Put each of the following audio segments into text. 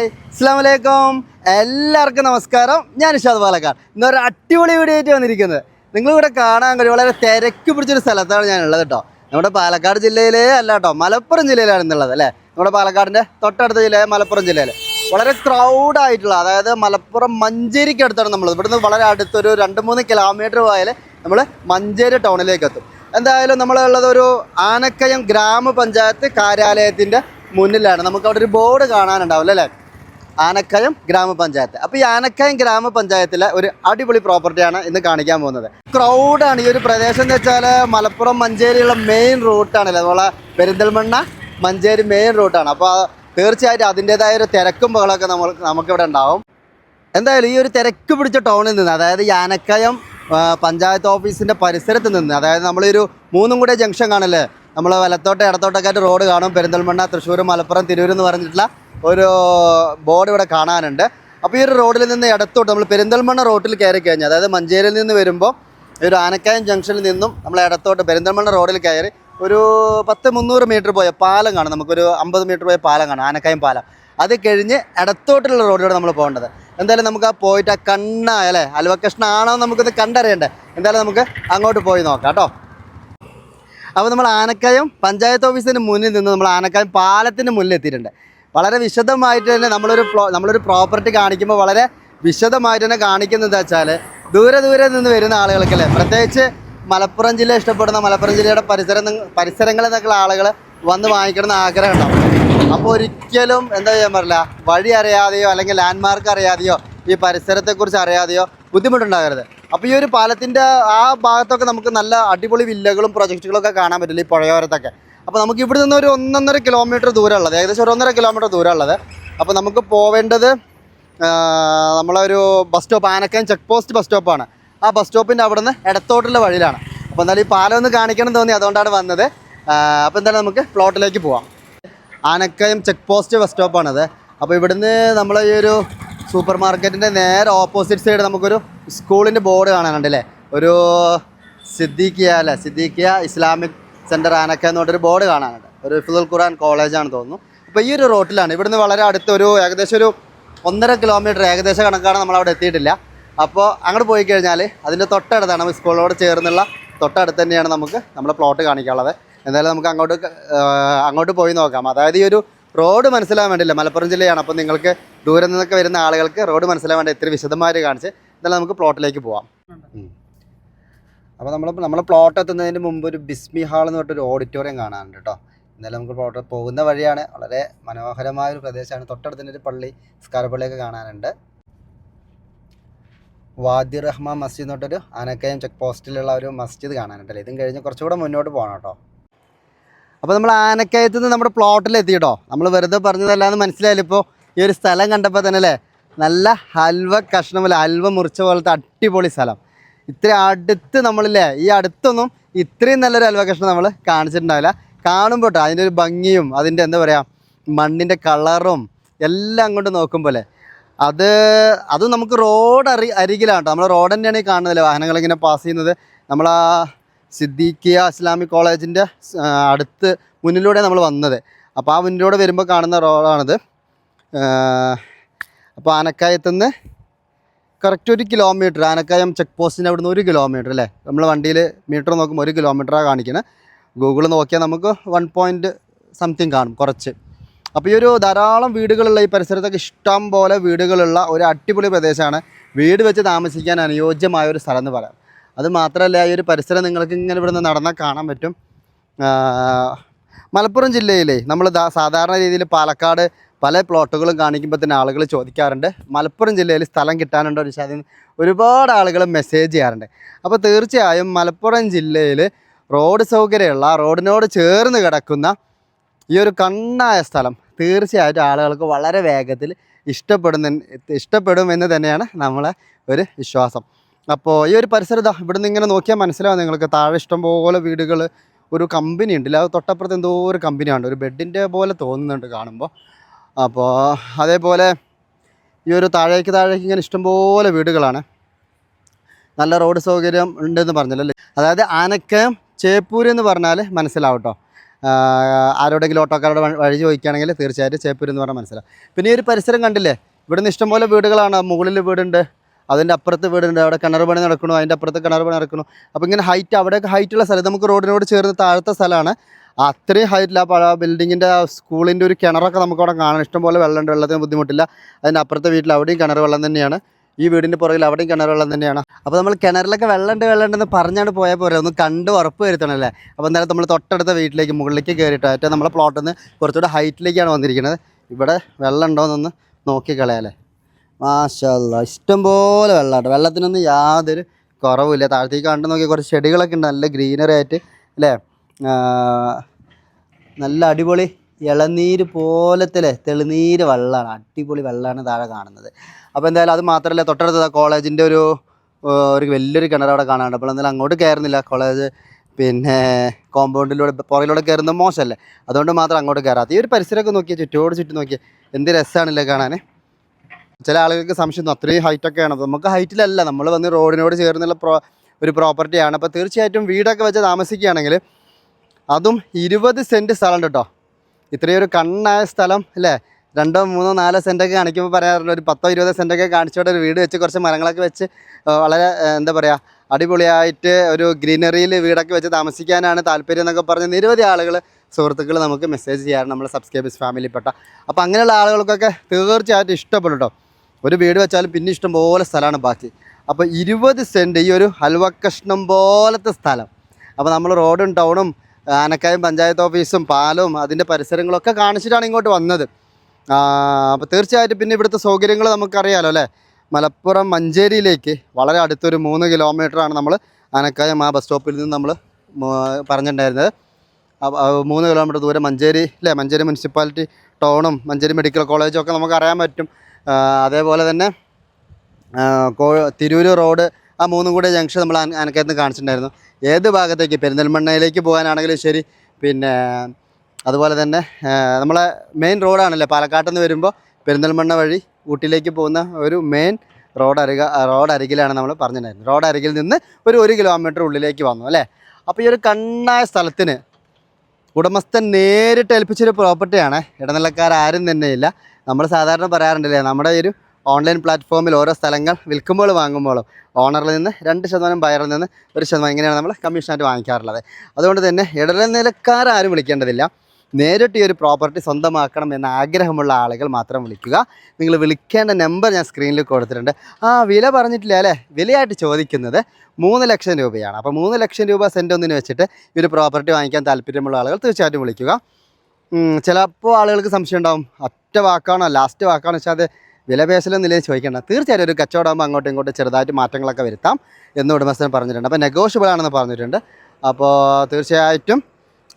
Hi. അസ്സാമലൈക്കും എല്ലാവർക്കും നമസ്കാരം. ഞാൻ ഇഷാദ് പാലക്കാട്. ഇന്നൊരു അടിപൊളി വീഡിയോ ആയിട്ട് വന്നിരിക്കുന്നത്. നിങ്ങളിവിടെ കാണാൻ കഴിയും. വളരെ തിരക്ക് പിടിച്ചൊരു സ്ഥലത്താണ് ഞാൻ ഉള്ളത് കേട്ടോ നമ്മുടെ പാലക്കാട് ജില്ലയിലേ അല്ല കേട്ടോ മലപ്പുറം ജില്ലയിലാണ് ഇന്നുള്ളത് അല്ലേ? നമ്മുടെ പാലക്കാടിന്റെ തൊട്ടടുത്ത ജില്ലയായ മലപ്പുറം ജില്ലയിൽ വളരെ ക്രൗഡ് ആയിട്ടുള്ള അതായത് മലപ്പുറം മഞ്ചേരിക്ക് അടുത്താണ് നമ്മൾ ഇവിടുന്ന് വളരെ അടുത്തൊരു രണ്ട് മൂന്ന് കിലോമീറ്റർ പോയാൽ നമ്മൾ മഞ്ചേരി ടൗണിലേക്ക് എത്തും. എന്തായാലും നമ്മളുള്ളത് ഒരു ആനക്കയം ഗ്രാമപഞ്ചായത്ത് കാര്യാലയത്തിന്റെ മുന്നിലാണ്. നമുക്ക് അവിടെ ഒരു ബോർഡ് കാണാനുണ്ടാവില്ല അല്ലേ? ആനക്കയം ഗ്രാമപഞ്ചായത്ത്. അപ്പോൾ ഈ ആനക്കയം ഗ്രാമപഞ്ചായത്തിലെ ഒരു അടിപൊളി പ്രോപ്പർട്ടിയാണ് ഇന്ന് കാണിക്കാൻ പോകുന്നത്. ക്രൗഡാണ് ഈ ഒരു പ്രദേശം എന്ന് വെച്ചാൽ മലപ്പുറം മഞ്ചേരിയുള്ള മെയിൻ റൂട്ടാണല്ലോ അതുപോലെ പെരിന്തൽമണ്ണ മഞ്ചേരി മെയിൻ റൂട്ടാണ് അപ്പോൾ തീർച്ചയായിട്ടും അതിന്റെതായ ഒരു തിരക്കും ബഹളമൊക്കെ നമ്മൾ നമുക്കിവിടെ ഉണ്ടാവും. എന്തായാലും ഈ ഒരു തിരക്ക് പിടിച്ച ടൗണിൽ നിന്ന് അതായത് ഈ ആനക്കയം പഞ്ചായത്ത് ഓഫീസിന്റെ പരിസരത്ത് നിന്ന് അതായത് നമ്മളൊരു മൂന്നും കൂടെ ജംഗ്ഷൻ കാണല്ലേ നമ്മൾ വലത്തോട്ട് ഇടത്തോട്ടൊക്കെ റോഡ് കാണും. പെരിന്തൽമണ്ണ തൃശ്ശൂർ മലപ്പുറം തിരൂർ എന്ന് പറഞ്ഞിട്ടുള്ള ഒരു ബോർഡ് ഇവിടെ കാണാനുണ്ട്. അപ്പോൾ ഈ ഒരു റോഡിൽ നിന്ന് ഇടത്തോട്ട് നമ്മൾ പെരിന്തൽമണ്ണ റോഡിൽ കയറി കഴിഞ്ഞാൽ അതായത് മഞ്ചേരിയിൽ നിന്ന് വരുമ്പോൾ ഒരു ആനക്കയം ജംഗ്ഷനിൽ നിന്നും നമ്മൾ ഇടത്തോട്ട് പെരിന്തൽമണ്ണ റോഡിൽ കയറി ഒരു പത്ത് മുന്നൂറ് മീറ്റർ പോയ പാലം കാണും. നമുക്കൊരു അമ്പത് മീറ്റർ പോയ പാലം കാണാം ആനക്കയം പാലം. അത് കഴിഞ്ഞ് ഇടത്തോട്ടുള്ള റോഡിലൂടെ നമ്മൾ പോകേണ്ടത്. എന്തായാലും നമുക്ക് ആ പോയിട്ട് ആ കണ്ണായ അല്ലേ? അൽവക്കഷ്ണ ആണോ കണ്ടറിയണ്ടേ? എന്തായാലും നമുക്ക് അങ്ങോട്ട് പോയി നോക്കാം കേട്ടോ. അപ്പോൾ നമ്മൾ ആനക്കയം പഞ്ചായത്ത് ഓഫീസിന് മുന്നിൽ നിന്ന് നമ്മൾ ആനക്കയം പാലത്തിന് മുന്നിൽ എത്തിയിട്ടുണ്ട്. വളരെ വിശദമായിട്ട് തന്നെ നമ്മളൊരു നമ്മളൊരു പ്രോപ്പർട്ടി കാണിക്കുമ്പോൾ വളരെ വിശദമായിട്ട് തന്നെ കാണിക്കുന്നത് വെച്ചാൽ ദൂരെ ദൂരെ നിന്ന് വരുന്ന ആളുകൾക്കല്ലേ പ്രത്യേകിച്ച് മലപ്പുറം ജില്ല ഇഷ്ടപ്പെടുന്ന മലപ്പുറം ജില്ലയുടെ പരിസരം പരിസരങ്ങളിൽ നിന്നൊക്കെയുള്ള ആളുകൾ വന്ന് വാങ്ങിക്കണമെന്ന് ആഗ്രഹം ഉണ്ടാവും. അപ്പോൾ ഒരിക്കലും എന്താ ചെയ്യാൻ പറ്റില്ല വഴി അറിയാതെയോ അല്ലെങ്കിൽ ലാൻഡ്മാർക്ക് അറിയാതെയോ ഈ പരിസരത്തെക്കുറിച്ച് അറിയാതെയോ ബുദ്ധിമുട്ടുണ്ടാകരുത്. അപ്പോൾ ഈ ഒരു പാലത്തിന്റെ ആ ഭാഗത്തൊക്കെ നമുക്ക് നല്ല അടിപൊളി വില്ലകളും പ്രൊജക്റ്റുകളൊക്കെ കാണാൻ പറ്റില്ല ഈ പുഴയോരത്തൊക്കെ? അപ്പോൾ നമുക്ക് ഇവിടെ നിന്ന് ഒരു ഒന്നൊന്നര കിലോമീറ്റർ ദൂരം ഉള്ളത് ഏകദേശം ഒരു ഒന്നര കിലോമീറ്റർ ദൂരം ഉള്ളത് അപ്പോൾ നമുക്ക് പോവേണ്ടത് നമ്മളൊരു bus stop Anakkayam check post bus സ്റ്റോപ്പാണ് ആ ബസ് സ്റ്റോപ്പിന്റെ അവിടെ നിന്ന് ഇടത്തോട്ടുള്ള വഴിയിലാണ്. അപ്പോൾ എന്തായാലും ഈ പാലം ഒന്ന് കാണിക്കണം തോന്നി അതുകൊണ്ടാണ് വന്നത്. അപ്പോൾ എന്തായാലും നമുക്ക് പ്ലോട്ടിലേക്ക് പോവാം. ആനക്കയം ചെക്ക് പോസ്റ്റ് ബസ് സ്റ്റോപ്പാണത് അപ്പോൾ ഇവിടുന്ന് നമ്മൾ ഈ ഒരു സൂപ്പർ മാർക്കറ്റിന്റെ നേരെ ഓപ്പോസിറ്റ് സൈഡ് നമുക്കൊരു സ്കൂളിന്റെ ബോർഡ് കാണാനുണ്ട് അല്ലേ ഒരു സിദ്ദീഖിയ അല്ലേ? സിദ്ദീഖിയ ഇസ്ലാമിക് സെന്റർ ആനക്ക എന്ന് പറഞ്ഞൊരു ബോർഡ് കാണാനുണ്ട്. ഒരു ഫിദുൽ ഖുറാൻ കോളേജാണ് തോന്നുന്നു. അപ്പോൾ ഈ ഒരു റോട്ടിലാണ്. ഇവിടുന്ന് വളരെ അടുത്തൊരു ഏകദേശം ഒരു ഒന്നര കിലോമീറ്റർ ഏകദേശം കണക്കാണ് നമ്മൾ അവിടെ എത്തിയിട്ടില്ല. അപ്പോൾ അങ്ങോട്ട് പോയി കഴിഞ്ഞാൽ അതിന്റെ തൊട്ടടുത്താണ് നമ്മൾ സ്കൂളിനോട് ചേർന്നുള്ള തൊട്ടടുത്ത് തന്നെയാണ് നമുക്ക് നമ്മുടെ പ്ലോട്ട് കാണിക്കാനുള്ളത്. എന്തായാലും നമുക്ക് അങ്ങോട്ട് അങ്ങോട്ട് പോയി നോക്കാം. അതായത് ഈ ഒരു റോഡ് മനസ്സിലാകാൻ വേണ്ടിയില്ല. മലപ്പുറം ജില്ലയാണ്. അപ്പോൾ നിങ്ങൾക്ക് ദൂരെ നിന്നൊക്കെ വരുന്ന ആളുകൾക്ക് റോഡ് മനസ്സിലാവാൻ വേണ്ടി ഇത്തിരി വിശദമായിട്ട് കാണിച്ച് എന്തായാലും നമുക്ക് പ്ലോട്ടിലേക്ക് പോവാം. അപ്പോൾ നമ്മൾ നമ്മൾ പ്ലോട്ട് എത്തുന്നതിന് മുമ്പ് ഒരു ബിസ്മി ഹാൾ എന്ന് പറഞ്ഞിട്ടൊരു ഓഡിറ്റോറിയം കാണാനുണ്ട് കേട്ടോ. എന്നാലും നമുക്ക് പ്ലോട്ട് പോകുന്ന വഴിയാണ്. വളരെ മനോഹരമായ ഒരു പ്രദേശമാണ്. തൊട്ടടുത്ത് ഒരു പള്ളി സ്കാരപ്പള്ളിയൊക്കെ കാണാനുണ്ട്. വാദി റഹ്മാൻ മസ്ജിദ് എന്ന് പറഞ്ഞൊരു ആനക്കയം ചെക്ക് പോസ്റ്റിലുള്ള ഒരു മസ്ജിദ് കാണാനുണ്ടല്ലേ ഇതും കഴിഞ്ഞ് കുറച്ചുകൂടെ മുന്നോട്ട് പോകണം കേട്ടോ. അപ്പോൾ നമ്മൾ ആനക്കയത്ത് നിന്ന് നമ്മുടെ പ്ലോട്ടിൽ എത്തി കേട്ടോ. നമ്മൾ വെറുതെ പറഞ്ഞതല്ലാന്ന് മനസ്സിലായാലും ഇപ്പോൾ ഈ ഒരു സ്ഥലം കണ്ടപ്പോൾ തന്നെ അല്ലേ? നല്ല ഹൽവ കഷ്ണമല്ല ഹൽവ മുറിച്ച പോലത്തെ അടിപൊളി സ്ഥലം. ഇത്ര അടുത്ത് നമ്മളില്ലേ ഈ അടുത്തൊന്നും ഇത്രയും നല്ലൊരു ഹൽവ കഷ്ണം നമ്മൾ കാണിച്ചിട്ടുണ്ടാവില്ല. കാണുമ്പോൾ കേട്ടോ അതിന്റെ ഒരു ഭംഗിയും അതിന്റെ എന്താ പറയുക മണ്ണിന്റെ കളറും എല്ലാം അങ്ങോട്ട് നോക്കുമ്പോൾ അത് അത് നമുക്ക് റോഡ് അരി അരികിലാണ് കേട്ടോ നമ്മൾ റോഡ് തന്നെയാണ് ഈ കാണുന്നതല്ലേ വാഹനങ്ങൾ ഇങ്ങനെ പാസ് ചെയ്യുന്നത്. നമ്മൾ ആ സിദ്ദീഖിയ ഇസ്ലാമിക് കോളേജിന്റെ അടുത്ത് മുന്നിലൂടെ നമ്മൾ വന്നത്. അപ്പോൾ ആ മുന്നിലൂടെ വരുമ്പോൾ കാണുന്ന റോഡാണിത്. അപ്പോൾ ആനക്കായത്തുനിന്ന് കറക്റ്റ് ഒരു കിലോമീറ്റർ ആനക്കായം ചെക്ക് പോസ്റ്റിന്റെ അവിടുന്ന് ഒരു കിലോമീറ്റർ അല്ലേ? നമ്മൾ വണ്ടിയിൽ മീറ്റർ നോക്കുമ്പോൾ ഒരു കിലോമീറ്ററാണ് കാണിക്കുന്നത് ഗൂഗിൾ നോക്കിയാൽ നമുക്ക് വൺ പോയിന്റ് സംതിങ് കാണും കുറച്ച്. അപ്പോൾ ഈ ഒരു ധാരാളം വീടുകളുള്ള ഈ പരിസരത്തൊക്കെ ഇഷ്ടം പോലെ വീടുകളുള്ള ഒരു അടിപൊളി പ്രദേശമാണ്. വീട് വെച്ച് താമസിക്കാൻ അനുയോജ്യമായ ഒരു സ്ഥലം എന്ന് പറയാം. അത് മാത്രമല്ല ഈ ഒരു പരിസരം നിങ്ങൾക്ക് ഇങ്ങനെ ഇവിടുന്ന് നടന്നാൽ കാണാൻ പറ്റും. മലപ്പുറം ജില്ലയിലെ നമ്മൾ സാധാരണ രീതിയിൽ പാലക്കാട് പല പ്ലോട്ടുകളും കാണിക്കുമ്പോൾ തന്നെ ആളുകൾ ചോദിക്കാറുണ്ട്. മലപ്പുറം ജില്ലയിൽ സ്ഥലം കിട്ടാനുണ്ടോ വെച്ചാൽ ഒരുപാട് ആളുകൾ മെസ്സേജ് ചെയ്യാറുണ്ട്. അപ്പോൾ തീർച്ചയായും മലപ്പുറം ജില്ലയിൽ റോഡ് സൗകര്യമുള്ള റോഡിനോട് ചേർന്ന് കിടക്കുന്ന ഈ ഒരു കണ്ണായ സ്ഥലം തീർച്ചയായിട്ടും ആളുകൾക്ക് വളരെ വേഗത്തിൽ ഇഷ്ടപ്പെടുന്ന ഇഷ്ടപ്പെടുമെന്ന് തന്നെയാണ് നമ്മളെ ഒരു വിശ്വാസം. അപ്പോൾ ഈ ഒരു പരിസരം ഇവിടുന്ന് ഇങ്ങനെ നോക്കിയാൽ മനസ്സിലാവും നിങ്ങൾക്ക്. താഴെ ഇഷ്ടംപോലെ വീടുകൾ ഒരു കമ്പനി ഉണ്ട്. അത് തൊട്ടപ്പുറത്ത് എന്തോ ഒരു കമ്പനിയാണ് ഒരു ബെഡിന്റെ പോലെ തോന്നുന്നുണ്ട് കാണുമ്പോൾ അപ്പോൾ അതേപോലെ ഈ ഒരു താഴേക്ക് താഴേക്ക് ഇങ്ങനെ ഇഷ്ടംപോലെ വീടുകളാണ്. നല്ല റോഡ് സൗകര്യം ഉണ്ടെന്ന് പറഞ്ഞല്ലോ അതായത് ആനക്കയം ചേപ്പൂര് എന്ന് പറഞ്ഞാൽ മനസ്സിലാവട്ടോ ആരോടെങ്കിലും ഓട്ടോക്കാരോട് വഴി ചോദിക്കുകയാണെങ്കിൽ തീർച്ചയായിട്ടും ചേപ്പൂർ എന്ന് പറഞ്ഞാൽ മനസ്സിലാവും. പിന്നെ ഈ ഒരു പരിസരം കണ്ടില്ലേ? ഇവിടുന്ന് ഇഷ്ടംപോലെ വീടുകളാണ്. മുകളിൽ വീടുണ്ട് അതിന്റെ അപ്പുറത്ത് വീടുണ്ട് അവിടെ കിണർ പണി നടക്കണു അതിന്റെ അപ്പുറത്ത് കിണർ പണി നടക്കണു അപ്പോൾ ഇങ്ങനെ ഹൈറ്റ് അവിടെയൊക്കെ ഹൈറ്റുള്ള സ്ഥലം നമുക്ക് റോഡിനോട് ചേർന്ന് താഴത്തെ സ്ഥലമാണ്. അത്രയും ഹൈറ്റില്ല അപ്പോൾ ആ ബിൽഡിങ്ങിന്റെ സ്കൂളിന്റെ ഒരു കിണറൊക്കെ നമുക്ക് അവിടെ കാണാം ഇഷ്ടംപോലെ വെള്ളമുണ്ട്. വെള്ളത്തിന് ബുദ്ധിമുട്ടില്ല. അതിന്റെ അപ്പുറത്തെ വീട്ടിൽ അവിടെയും കിണർ വെള്ളം തന്നെയാണ്. ഈ വീടിന്റെ പുറകിൽ അവിടെയും കിണർ വെള്ളം തന്നെയാണ്. അപ്പോൾ നമ്മൾ കിണറിലൊക്കെ വെള്ളമുണ്ട് വെള്ളമുണ്ടെന്ന് പറഞ്ഞാണ് പോയാൽ പോരെ. ഒന്ന് കണ്ട് ഉറപ്പ് വരുത്തണമല്ലേ അപ്പോൾ എന്തായാലും നമ്മൾ തൊട്ടടുത്ത വീട്ടിലേക്ക് മുകളിലേക്ക് കയറിയിട്ട് ഏറ്റവും നമ്മളെ പ്ലോട്ടിൽ നിന്ന് കുറച്ചുകൂടെ ഹൈറ്റിലേക്കാണ് വന്നിരിക്കുന്നത് ഇവിടെ വെള്ളം ഉണ്ടോയെന്നൊന്ന് നോക്കി കളയാലേ. മാഷല്ല ഇഷ്ടംപോലെ വെള്ളമാണ് വെള്ളത്തിനൊന്നും യാതൊരു കുറവുമില്ല. താഴത്തേക്ക് കണ്ടു നോക്കി കുറച്ച് ചെടികളൊക്കെ ഉണ്ട്. നല്ല ഗ്രീനറി ആയിട്ട് അല്ലേ? നല്ല അടിപൊളി ഇളനീര് പോലത്തെ തെളിനീര് വെള്ളമാണ് അടിപൊളി വെള്ളമാണ് താഴെ കാണുന്നത്. അപ്പോൾ എന്തായാലും അത് മാത്രമല്ല തൊട്ടടുത്ത കോളേജിന്റെ ഒരു ഒരു വലിയൊരു കിണർ അവിടെ കാണാനുണ്ട്. അപ്പോൾ എന്തായാലും അങ്ങോട്ട് കയറുന്നില്ല. കോളേജ് പിന്നെ കോമ്പൗണ്ടിലൂടെ പുറകിലൂടെ കയറുന്നത് മോശമല്ലേ? അതുകൊണ്ട് മാത്രം അങ്ങോട്ട് കയറാത്ത ഈ ഒരു പരിസരമൊക്കെ നോക്കിയാൽ ചുറ്റോട് ചുറ്റും നോക്കിയാൽ എന്ത് രസമാണല്ലേ കാണാൻ ചില ആളുകൾക്ക് സംശയം അത്രയും ഹൈറ്റൊക്കെയാണ് അപ്പോൾ നമുക്ക് ഹൈറ്റിലല്ല. നമ്മൾ വന്ന് റോഡിനോട് ചേർന്നുള്ള പ്രോ ഒരു പ്രോപ്പർട്ടിയാണ് അപ്പോൾ തീർച്ചയായിട്ടും വീടൊക്കെ വെച്ച് താമസിക്കുകയാണെങ്കിൽ അതും ഇരുപത് സെന്റ് സ്ഥലം കേട്ടോ. ഇത്രയും ഒരു കണ്ണായ സ്ഥലം അല്ലേ? രണ്ടോ മൂന്നോ നാലോ സെന്റൊക്കെ കാണിക്കുമ്പോൾ പറയാറുണ്ട്. ഒരു പത്തോ ഇരുപതോ സെന്റൊക്കെ കാണിച്ചോടെ ഒരു വീട് വെച്ച് കുറച്ച് മരങ്ങളൊക്കെ വെച്ച് വളരെ എന്താ പറയുക അടിപൊളിയായിട്ട് ഒരു ഗ്രീനറിയിൽ വീടൊക്കെ വെച്ച് താമസിക്കാനാണ് താല്പര്യം എന്നൊക്കെ പറഞ്ഞ് നിരവധി ആളുകൾ സുഹൃത്തുക്കൾ നമുക്ക് മെസ്സേജ് ചെയ്യാറുണ്ട് നമ്മുടെ സബ്സ്ക്രൈബേഴ്സ് ഫാമിലിപ്പെട്ട അപ്പോൾ അങ്ങനെയുള്ള ആളുകൾക്കൊക്കെ തീർച്ചയായിട്ടും ഇഷ്ടപ്പെടും കേട്ടോ. ഒരു വീട് വെച്ചാലും പിന്നെ ഇഷ്ടം പോലെ സ്ഥലമാണ് ബാക്കി. അപ്പോൾ ഇരുപത് സെന്റ് ഈ ഒരു ഹൽവ കഷ്ണം പോലത്തെ സ്ഥലം. അപ്പോൾ നമ്മൾ റോഡും ടൗണും ആനക്കായും പഞ്ചായത്ത് ഓഫീസും പാലവും അതിന്റെ പരിസരങ്ങളൊക്കെ കാണിച്ചിട്ടാണ് ഇങ്ങോട്ട് വന്നത്. അപ്പോൾ തീർച്ചയായിട്ടും പിന്നെ ഇവിടുത്തെ സൗകര്യങ്ങൾ നമുക്കറിയാലോ അല്ലേ? മലപ്പുറം മഞ്ചേരിയിലേക്ക് വളരെ അടുത്തൊരു മൂന്ന് കിലോമീറ്ററാണ് നമ്മൾ ആനക്കായം ആ ബസ് സ്റ്റോപ്പിൽ നിന്ന് നമ്മൾ പറഞ്ഞിട്ടുണ്ടായിരുന്നത്. മൂന്ന് കിലോമീറ്റർ ദൂരെ മഞ്ചേരി അല്ലേ? മഞ്ചേരി മുനിസിപ്പാലിറ്റി ടൗണും മഞ്ചേരി മെഡിക്കൽ കോളേജും ഒക്കെ നമുക്ക് അറിയാൻ പറ്റും അതേപോലെ തന്നെ തിരൂർ റോഡ് ആ മൂന്നും കൂടെ ജംഗ്ഷൻ നമ്മൾ അനക്കത്ത് നിന്ന് കാണിച്ചിട്ടുണ്ടായിരുന്നു. ഏത് ഭാഗത്തേക്ക്? പെരിന്തൽമണ്ണയിലേക്ക് പോകാനാണെങ്കിലും ശരി. പിന്നെ അതുപോലെ തന്നെ നമ്മളെ മെയിൻ റോഡാണല്ലേ പാലക്കാട്ടിൽ നിന്ന് വരുമ്പോൾ പെരിന്തൽമണ്ണ വഴി ഊട്ടിയിലേക്ക് പോകുന്ന ഒരു മെയിൻ റോഡ് അരിക റോഡ് അരികിലാണ് നമ്മൾ പറഞ്ഞിട്ടുണ്ടായിരുന്നത്. റോഡ് അരികിൽ നിന്ന് ഒരു ഒരു കിലോമീറ്റർ ഉള്ളിലേക്ക് വന്നു അല്ലേ? അപ്പോൾ ഈ ഒരു കണ്ണായ സ്ഥലത്തിന് ഉടമസ്ഥൻ നേരിട്ട് ഏൽപ്പിച്ചൊരു പ്രോപ്പർട്ടിയാണ് ഇടനിലക്കാരും തന്നെയില്ല. നമ്മൾ സാധാരണ പറയാറുണ്ടല്ലേ നമ്മുടെ ഒരു ഓൺലൈൻ പ്ലാറ്റ്ഫോമിൽ ഓരോ സ്ഥലങ്ങൾ വിൽക്കുമ്പോൾ വാങ്ങുമ്പോഴും ഓണറിൽ നിന്ന് രണ്ട് ശതമാനം ബയറിൽ നിന്ന് ഒരു ശതമാനം ഇങ്ങനെയാണ് നമ്മൾ കമ്മീഷനായിട്ട് വാങ്ങിക്കാറുള്ളത്. അതുകൊണ്ട് തന്നെ ഇടനിലക്കാരും വിളിക്കേണ്ടതില്ല. നേരിട്ട് ഈ ഒരു പ്രോപ്പർട്ടി സ്വന്തമാക്കണം എന്ന ആഗ്രഹമുള്ള ആളുകൾ മാത്രം വിളിക്കുക. നിങ്ങൾ വിളിക്കേണ്ട നമ്പർ ഞാൻ സ്ക്രീനിൽ കൊടുത്തിട്ടുണ്ട്. ആ വില പറഞ്ഞിട്ടില്ല അല്ലേ? വിലയായിട്ട് ചോദിക്കുന്നത് മൂന്ന് ലക്ഷം രൂപയാണ്. അപ്പോൾ മൂന്ന് ലക്ഷം രൂപ സെന്റ് ഒന്നിന് വെച്ചിട്ട് ഈ ഒരു പ്രോപ്പർട്ടി വാങ്ങിക്കാൻ താല്പര്യമുള്ള ആളുകൾ തീർച്ചയായിട്ടും വിളിക്കുക. ചിലപ്പോൾ ആളുകൾക്ക് സംശയം ഉണ്ടാവും. ഒറ്റ വാക്കാണോ? ലാസ്റ്റ് വാക്കാണോ? വെച്ചാൽ അത് വില നിലയിൽ ചോദിക്കേണ്ട. തീർച്ചയായിട്ടും ഒരു കച്ചവടമാകുമ്പോൾ അങ്ങോട്ടും ഇങ്ങോട്ടും ചെറുതായിട്ട് മാറ്റങ്ങളൊക്കെ വരുത്താം എന്ന് ഉടമസ്ഥൻ പറഞ്ഞിട്ടുണ്ട്. അപ്പോൾ നെഗോഷ്യബിൾ ആണെന്ന് പറഞ്ഞിട്ടുണ്ട്. അപ്പോൾ തീർച്ചയായിട്ടും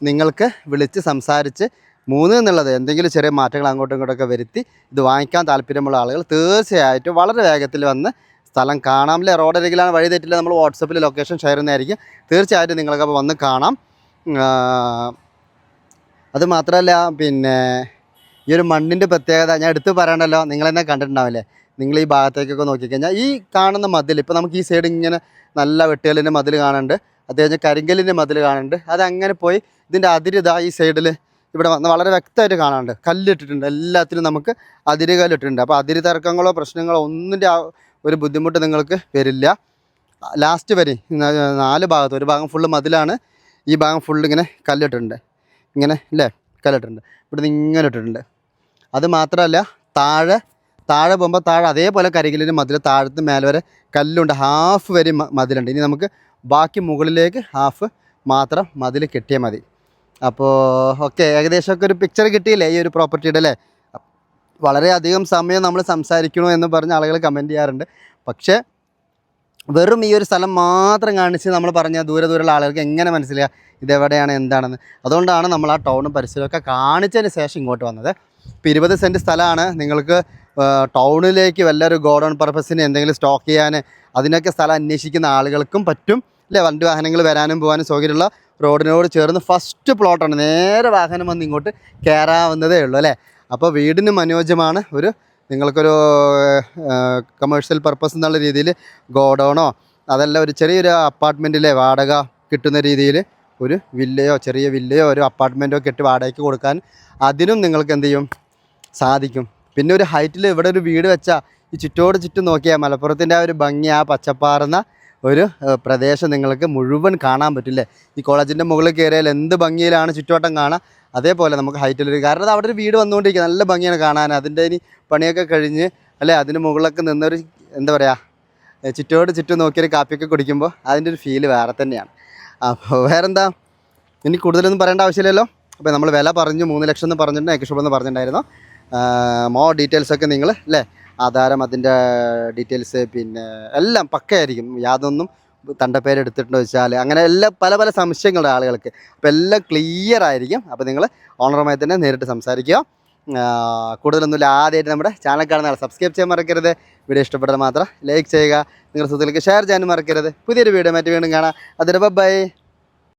നിങ്ങൾക്ക് വിളിച്ച് സംസാരിച്ച് മൂന്ന് എന്നുള്ളത് എന്തെങ്കിലും ചെറിയ മാറ്റങ്ങൾ അങ്ങോട്ടും ഇങ്ങോട്ടൊക്കെ വരുത്തി ഇത് വാങ്ങിക്കാൻ താല്പര്യമുള്ള ആളുകൾ തീർച്ചയായിട്ടും വളരെ വേഗത്തിൽ വന്ന് സ്ഥലം കാണാമല്ലേ റോഡരികിലാണ് വഴി തെറ്റില്ല. നമ്മൾ വാട്സപ്പിൽ ലൊക്കേഷൻ ഷെയർ ചെയ്യുന്നതായിരിക്കും. തീർച്ചയായിട്ടും നിങ്ങൾക്ക് അപ്പോൾ വന്ന് കാണാം. അതുമാത്രമല്ല അത് മാത്രമല്ല പിന്നെ ഈ ഒരു മണ്ണിന്റെ പ്രത്യേകത ഞാൻ എടുത്ത് പറയണല്ലോ. നിങ്ങൾ തന്നെ കണ്ടിട്ടുണ്ടാവില്ലേ? നിങ്ങൾ ഈ ഭാഗത്തേക്കൊക്കെ നോക്കിക്കഴിഞ്ഞാൽ ഈ കാണുന്ന മതിൽ ഇപ്പോൾ നമുക്ക് ഈ സൈഡ് ഇങ്ങനെ നല്ല വെട്ടുകലിന്റെ മതിൽ കാണുന്നുണ്ട്. അത് കഴിഞ്ഞ് കരിങ്കലിന്റെ മതിൽ കാണുന്നുണ്ട്. അത് അങ്ങനെ പോയി ഇതിന്റെ അതിരിതാ ഈ സൈഡിൽ ഇവിടെ വന്ന് വളരെ വ്യക്തമായിട്ട് കാണാനുണ്ട്. കല്ലിട്ടിട്ടുണ്ട്. എല്ലാത്തിനും നമുക്ക് അതിര് കല്ലിട്ടിട്ടുണ്ട്. അപ്പോൾ അതിരി തർക്കങ്ങളോ പ്രശ്നങ്ങളോ ഒന്നിന്റെ ഒരു ബുദ്ധിമുട്ട് നിങ്ങൾക്ക് വരില്ല. ലാസ്റ്റ് വരെ നാല് ഭാഗത്ത് ഒരു ഭാഗം ഫുള്ള് മതിലാണ്. ഈ ഭാഗം ഫുള്ള് ഇങ്ങനെ കല്ലിട്ടിട്ടുണ്ട്. ഇങ്ങനെ അല്ലേ കല്ലിട്ടിട്ടുണ്ട്. ഇവിടുന്ന് ഇങ്ങനെ ഇട്ടിട്ടുണ്ട്. അത് മാത്രമല്ല താഴെ താഴെ പോകുമ്പോൾ താഴെ അതേപോലെ കരികിലിന് മതിൽ താഴത്ത് മേലെ വരെ കല്ലുണ്ട് ഹാഫ് വരെ മതിലുണ്ട്. ഇനി നമുക്ക് ബാക്കി മുകളിലേക്ക് ഹാഫ് മാത്രം മതിൽ കിട്ടിയാൽ മതി. അപ്പോൾ ഓക്കെ ഏകദേശമൊക്കെ ഒരു പിക്ചർ കിട്ടിയില്ലേ ഈ ഒരു പ്രോപ്പർട്ടിയുടെ അല്ലേ? വളരെയധികം സമയം നമ്മൾ സംസാരിക്കണോ എന്ന് പറഞ്ഞ് ആളുകൾ കമന്റ് ചെയ്യാറുണ്ട്. പക്ഷേ വെറും ഈ ഒരു സ്ഥലം മാത്രം കാണിച്ച് നമ്മൾ പറഞ്ഞ ദൂരെ ദൂരെയുള്ള ആളുകൾക്ക് എങ്ങനെ മനസ്സിലാക്കുക ഇതെവിടെയാണ് എന്താണെന്ന്. അതുകൊണ്ടാണ് നമ്മൾ ആ ടൗണും പരിസരമൊക്കെ കാണിച്ചതിന് ശേഷം ഇങ്ങോട്ട് വന്നത്. ഇപ്പോൾ ഇരുപത് സെന്റ് സ്ഥലമാണ്. നിങ്ങൾക്ക് ടൗണിലേക്ക് ടൗണിലേക്ക് വല്ലൊരു ഗോഡൗൺ പർപ്പസിന് എന്തെങ്കിലും സ്റ്റോക്ക് ചെയ്യാൻ അതിനൊക്കെ സ്ഥലം അന്വേഷിക്കുന്ന ആളുകൾക്കും പറ്റും. അല്ലേ? വണ്ടി വാഹനങ്ങൾ വരാനും പോകാനും സൗകര്യമുള്ള റോഡിനോട് ചേർന്ന് ഫസ്റ്റ് പ്ലോട്ടാണ് നേരെ വാഹനം വന്ന് ഇങ്ങോട്ട് കയറാവുന്നതേ ഉള്ളൂ അല്ലേ? അപ്പോൾ വീടിന് അനുയോജ്യമാണ് ഒരു നിങ്ങൾക്കൊരു കമേഴ്ഷ്യൽ പർപ്പസ് എന്നുള്ള രീതിയിൽ ഗോഡൗണോ അതല്ല ഒരു ചെറിയൊരു അപ്പാർട്ട്മെന്റിലെ വാടക കിട്ടുന്ന രീതിയിൽ ഒരു വില്ലയോ ചെറിയ വില്ലയോ ഒരു അപ്പാർട്ട്മെന്റോ കെട്ടി വാടകയ്ക്ക് കൊടുക്കാൻ അതിനും നിങ്ങൾക്ക് എന്ത് ചെയ്യും? സാധിക്കും. പിന്നെ ഒരു ഹൈറ്റിൽ ഇവിടെ ഒരു വീട് വെച്ചാൽ ഈ ചുറ്റോട് ചുറ്റും നോക്കിയാൽ മലപ്പുറത്തിന്റെ ആ ഒരു ഭംഗി ആ പച്ചപ്പാറുന്ന ഒരു പ്രദേശം നിങ്ങൾക്ക് മുഴുവൻ കാണാൻ പറ്റില്ലേ? ഈ കോളേജിന്റെ മുകളിൽ കയറിയാൽ എന്ത് ഭംഗിയിലാണ് ചുറ്റുവട്ടം കാണാം? അതേപോലെ നമുക്ക് ഹൈറ്റിൽ ഒരു കാരണം അവിടെ ഒരു വീട് വന്നുകൊണ്ടിരിക്കുക നല്ല ഭംഗിയാണ് കാണാൻ. അതിന്റെ ഇനി പണിയൊക്കെ കഴിഞ്ഞ് അല്ലേ? അതിന് മുകളിലൊക്കെ നിന്നൊരു എന്താ പറയുക ചുറ്റോട് ചുറ്റും നോക്കിയൊരു കാപ്പിയൊക്കെ കുടിക്കുമ്പോൾ അതിന്റെ ഒരു ഫീൽ വേറെ തന്നെയാണ്. അപ്പോൾ വേറെന്താ? ഇനി കൂടുതലൊന്നും പറയേണ്ട ആവശ്യമില്ലല്ലോ. അപ്പോൾ നമ്മൾ വില പറഞ്ഞു മൂന്ന് ലക്ഷം എന്ന് പറഞ്ഞിട്ടുണ്ട് ഏകദേശം എന്ന് പറഞ്ഞിട്ടുണ്ടായിരുന്നു. മോ ഡീറ്റെയിൽസൊക്കെ നിങ്ങൾ അല്ലേ? ആധാരം അതിന്റെ ഡീറ്റെയിൽസ് പിന്നെ എല്ലാം പക്കയായിരിക്കും. യാതൊന്നും തണ്ടപ്പേര് എടുത്തിട്ടുണ്ടോ വെച്ചാൽ അങ്ങനെ എല്ലാ പല പല സംശയങ്ങളുടെ ആളുകൾക്ക്. അപ്പോൾ എല്ലാം ക്ലിയർ ആയിരിക്കും. അപ്പോൾ നിങ്ങൾ ഓണറുമായി തന്നെ നേരിട്ട് സംസാരിക്കുക. കൂടുതലൊന്നുമില്ല. ആദ്യമായിട്ട് നമ്മുടെ ചാനൽ കാണുന്ന ആൾ സബ്സ്ക്രൈബ് ചെയ്യാൻ മറക്കരുത്. വീഡിയോ ഇഷ്ടപ്പെട്ടാൽ മാത്രം ലൈക്ക് ചെയ്യുക. നിങ്ങളുടെ സുഹൃത്തുക്കൾക്ക് ഷെയർ ചെയ്യാനും മറക്കരുത്. പുതിയൊരു വീഡിയോ മറ്റു വീണ്ടും കാണാം. അതിന് ബൈ